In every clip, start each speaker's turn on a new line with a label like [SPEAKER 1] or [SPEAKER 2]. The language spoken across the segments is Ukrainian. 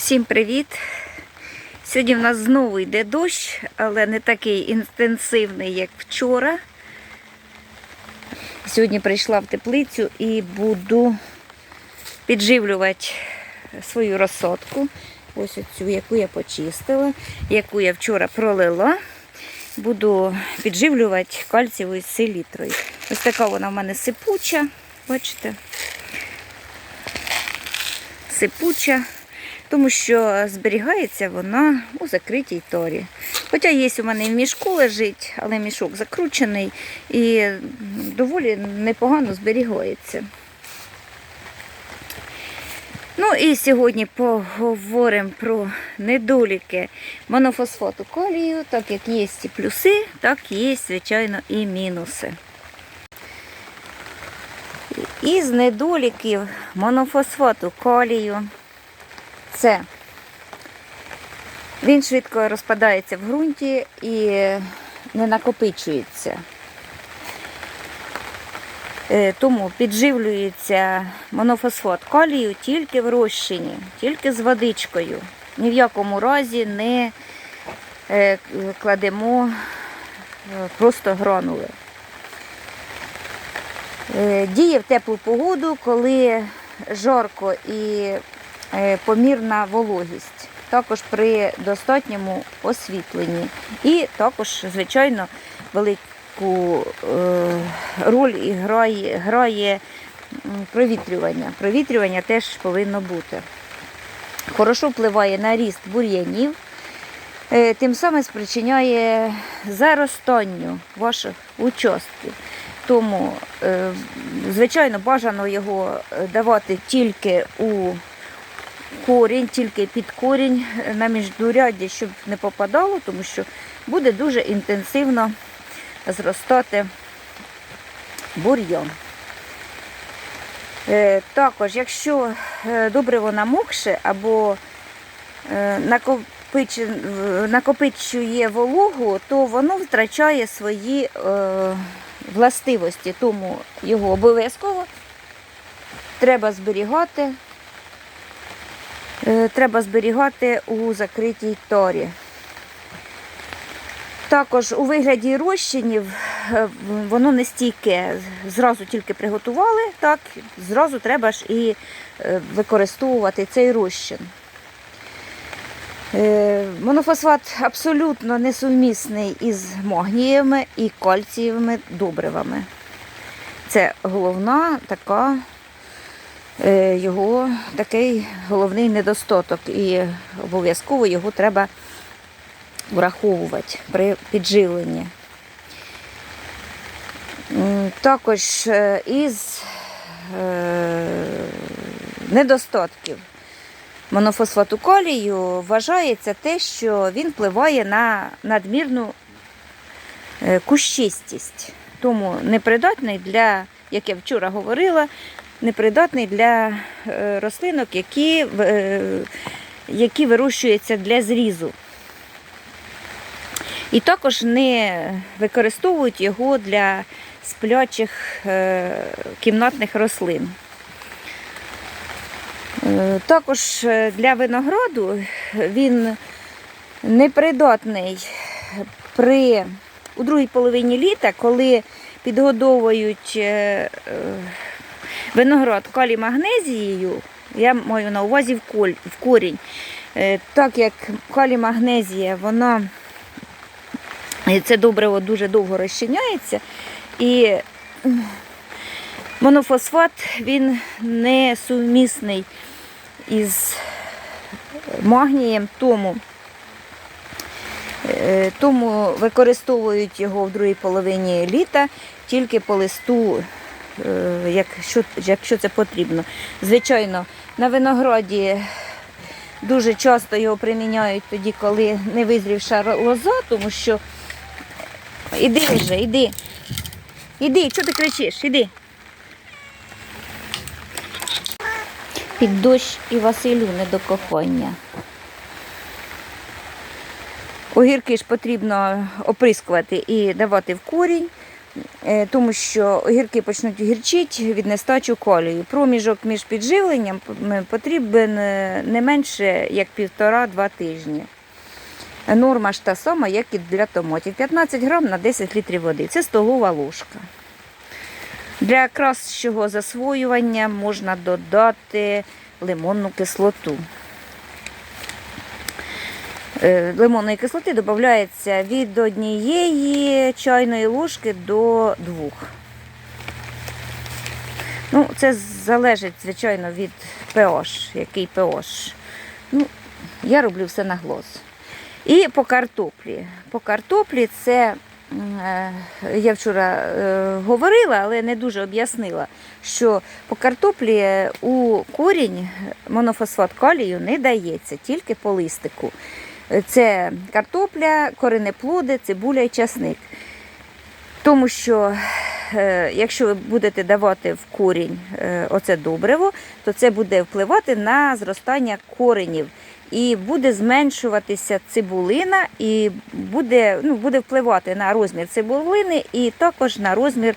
[SPEAKER 1] Всім привіт! Сьогодні в нас знову йде дощ, але не такий інтенсивний, як вчора. Сьогодні прийшла в теплицю і буду підживлювати свою розсадку. Ось цю, яку я почистила, яку я вчора пролила. Буду підживлювати кальцієвою селітрою. Ось така вона в мене сипуча, бачите? Сипуча тому що зберігається вона у закритій торі. Хоча є у мене в мішку лежить, але мішок закручений і доволі непогано зберігається. Ну і сьогодні поговоримо про недоліки монофосфату калію, так як є і плюси, так є, звичайно, і мінуси. Із недоліків монофосфату калію це він швидко розпадається в ґрунті і не накопичується. Е, Тому підживлюється монофосфат калію тільки в розчині, тільки з водичкою. Ні в якому разі не е, кладемо е, просто гранули. Діє в теплу погоду, коли жарко і помірна вологість, також при достатньому освітленні. І також, звичайно, велику е, роль грає, грає провітрювання. Провітрювання теж повинно бути. Хорошо впливає на ріст бур'янів, е, тим самим спричиняє заростанню ваших участків. Тому, е, звичайно, бажано його е, давати тільки у корінь, тільки під корінь е, на міждурядді, щоб не попадало, тому що буде дуже інтенсивно зростати бур'ян. Е, Також, якщо е, добриво намокше або накопичує вологу, то воно втрачає свої властивості, тому його обов'язково треба зберігати. Е, Треба зберігати у закритій торі. Також у вигляді розчинів е, воно не стійке. Зразу тільки приготували, так, зразу треба ж і е, використовувати цей розчин. Монофосфат абсолютно несумісний із магнієвими і кальцієвими добривами. Це головна така його такий головний недостаток, і обов'язково його треба враховувати при підживленні. Також е, із е, недостатків монофосфату калію вважається те, що він впливає на надмірну е, кущистість. Тому непридатний для, як я вчора говорила, непридатний для е, рослинок, які, е, які вирощуються для зрізу. І також не використовують його для сплячих е, кімнатних рослин. Також для винограду він непридатний при у другій половині літа, коли підгодовують виноград калій магнезією, я маю на увазі в коль- в корінь. Е, Так як калій магнезія, вона це добриво дуже довго розчиняється. І монофосфат він не сумісний із магнієм, тому, е, тому використовують його в другій половині літа тільки по листу, е, якщо, якщо це потрібно. Звичайно, на винограді дуже часто його приміняють тоді, коли не визрівша лоза, тому що Іди вже, іди. Іди, чого ти кричиш? Іди. Під дощ і Василю не до кохання. Огірки ж потрібно оприскувати і давати в корінь, е, тому що огірки почнуть гірчити від нестачу калію. Проміжок між підживленням потрібен е, не менше як півтора-два тижні. Норма ж та сама, як і для томатів. 15 грам на 10 літрів води. Це столова ложка. Для кращого засвоювання можна додати лимонну кислоту. Е, Лимонної кислоти додається від однієї чайної ложки до двох. Ну, це залежить, звичайно, від pH, який pH. Ну, я роблю все на глаз. І по картоплі. По картоплі це е, я вчора е, говорила, але не дуже об'яснила, що по картоплі у корінь монофосфат калію не дається, тільки по листику. Це картопля, коренеплоди, цибуля і часник. Тому що е, якщо ви будете давати в корінь е, оце добриво, то це буде впливати на зростання коренів. І буде зменшуватися цибулина, і буде, ну, буде впливати на розмір цибулини і також на розмір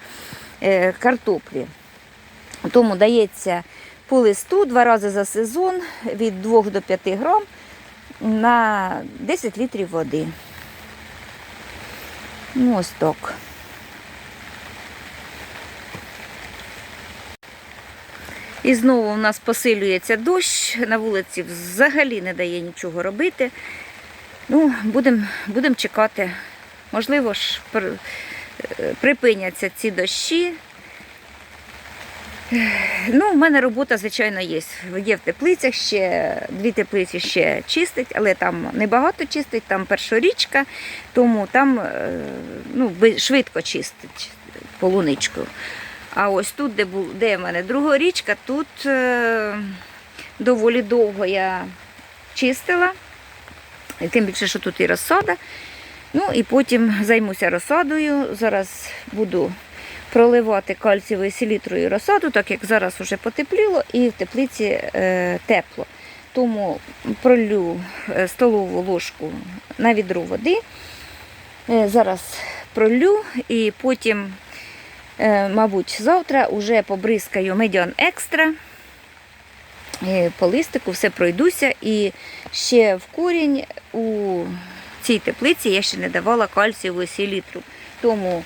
[SPEAKER 1] е, картоплі. Тому дається по листу два рази за сезон від 2 до 5 грам на 10 літрів води. Ну, ось так. І знову у нас посилюється дощ, на вулиці взагалі не дає нічого робити. Ну, будемо будем чекати. Можливо ж, е, припиняться ці дощі. Ну, в мене робота, звичайно, є. Є в теплицях ще, дві теплиці ще чистить, але там небагато чистить, там першорічка, тому там е, ну, швидко чистить полуничку. А ось тут, де, бу- де в мене другорічка, тут е, доволі довго я чистила. І тим більше, що тут і розсада. Ну і потім займуся розсадою. Зараз буду проливати кальцієвою селітрою розсаду, так як зараз вже потепліло і в теплиці е, тепло. Тому пролю е, столову ложку на відро води. Е, зараз пролю і потім, мабуть, завтра вже побризкаю медіан екстра. По листику все пройдуся і ще в корінь у цій теплиці я ще не давала кальцієву селітру. Тому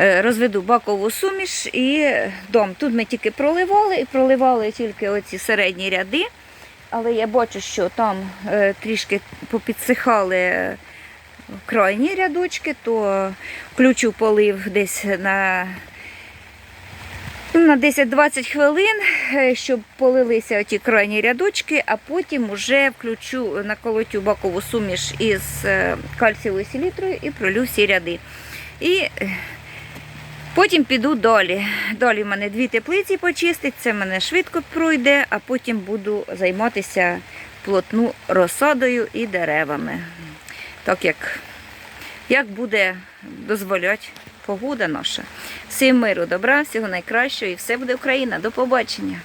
[SPEAKER 1] розведу бакову суміш і дом. Тут ми тільки проливали і проливали тільки оці середні ряди. Але я бачу, що там е, трішки попідсихали е, крайні рядочки, то включу полив десь на, ну, на 10-20 хвилин, е, щоб полилися ті крайні рядочки, а потім вже включу наколотю бакову суміш із е, кальцієвою селітрою і пролю всі ряди. І е, Потім піду далі. Далі в мене дві теплиці почистить, це мене швидко пройде, а потім буду займатися плотну розсадою і деревами. Так як, як буде дозволяти погода наша. Всім миру, добра, всього найкращого і все буде Україна. До побачення.